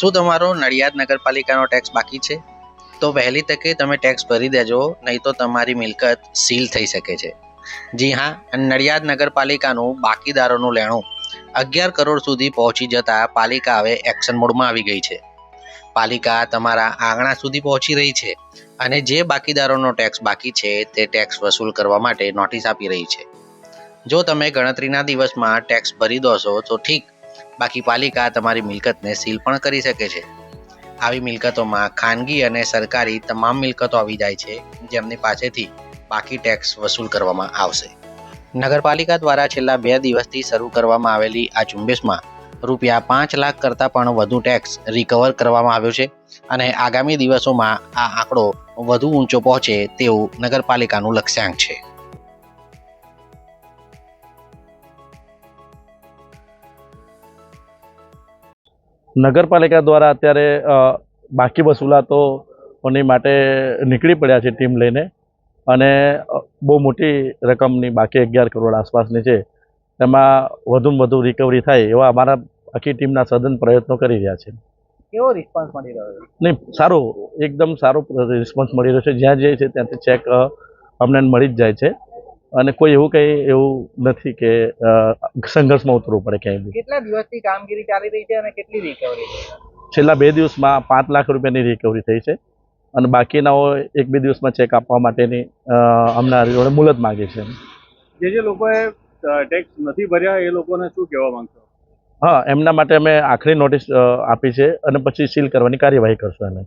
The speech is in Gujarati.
શું તમારો નડિયાદ નગરપાલિકાનો ટેક્સ બાકી છે? તો વહેલી તકે તમે ટેક્સ ભરી દેજો, નહીં તો તમારી મિલકત સીલ થઈ શકે છે. જી હા નડિયાદ નગરપાલિકાનું બાકીદારોનું લેણું અગિયાર કરોડ સુધી પહોંચી જતા પાલિકા હવે એક્શન મોડમાં આવી ગઈ છે. પાલિકા તમારા આંગણા સુધી પહોંચી રહી છે અને જે બાકીદારોનો ટેક્સ બાકી છે તે ટેક્સ વસૂલ કરવા માટે નોટિસ આપી રહી છે. જો તમે ગણતરીના દિવસમાં ટેક્સ ભરી દો છો, તો ઠીક. બાકી પાલિકા તમારી મિલકતને સીલ પણ કરી શકે છે. આવી મિલકતોમાં ખાનગી અને સરકારી તમામ મિલકતો આવી જાય છે, જેમની પાસેથી બાકી ટેક્સ વસૂલ કરવામાં આવશે. નગરપાલિકા દ્વારા છેલ્લા બે દિવસથી શરૂ કરવામાં આવેલી આ ઝુંબેશમાં રૂપિયા પાંચ લાખ કરતાં પણ વધુ ટેક્સ રિકવર કરવામાં આવ્યો છે અને આગામી દિવસોમાં આ આંકડો વધુ ઊંચો પહોંચે તેવું નગરપાલિકાનું લક્ષ્યાંક છે. નગરપાલિકા દ્વારા અત્યારે બાકી વસૂલાતોની માટે નીકળી પડ્યા છે ટીમ લઈને અને બહુ મોટી રકમની બાકી અગિયાર કરોડ આસપાસની છે. તેમાં વધુમાં વધુ રિકવરી થાય એવા અમારા આખી ટીમના સઘન પ્રયત્નો કરી રહ્યા છે. કેવો રિસ્પોન્સ મળી રહ્યો છે? નહીં સારું એકદમ સારો રિસ્પોન્સ મળી રહ્યો છે. જ્યાં જે છે ત્યાંથી ચેક અમને મળી જ જાય છે. અને કોઈ એવું કંઈ એવું નથી કે અ, સંઘર્ષમાં ઉતરવું પડે ક્યાંય બી. કેટલા દિવસથી કામગીરી ચાલી રહી છે અને કેટલી રિકવરી છેલ્લા બે દિવસમાં પાંચ લાખ રૂપિયાની રિકવરી થઈ છે અને બાકીનાઓ એક બે દિવસમાં ચેક આપવા માટેની અમના અમને જોડે મુલત માગી છે. જે જે લોકોએ ટેક્સ નથી ભર્યા એ લોકોને શું કહેવા માંગશો? હા એમના માટે અમે આખરી નોટિસ આપી છે અને પછી સીલ કરવાની કાર્યવાહી કરશું એને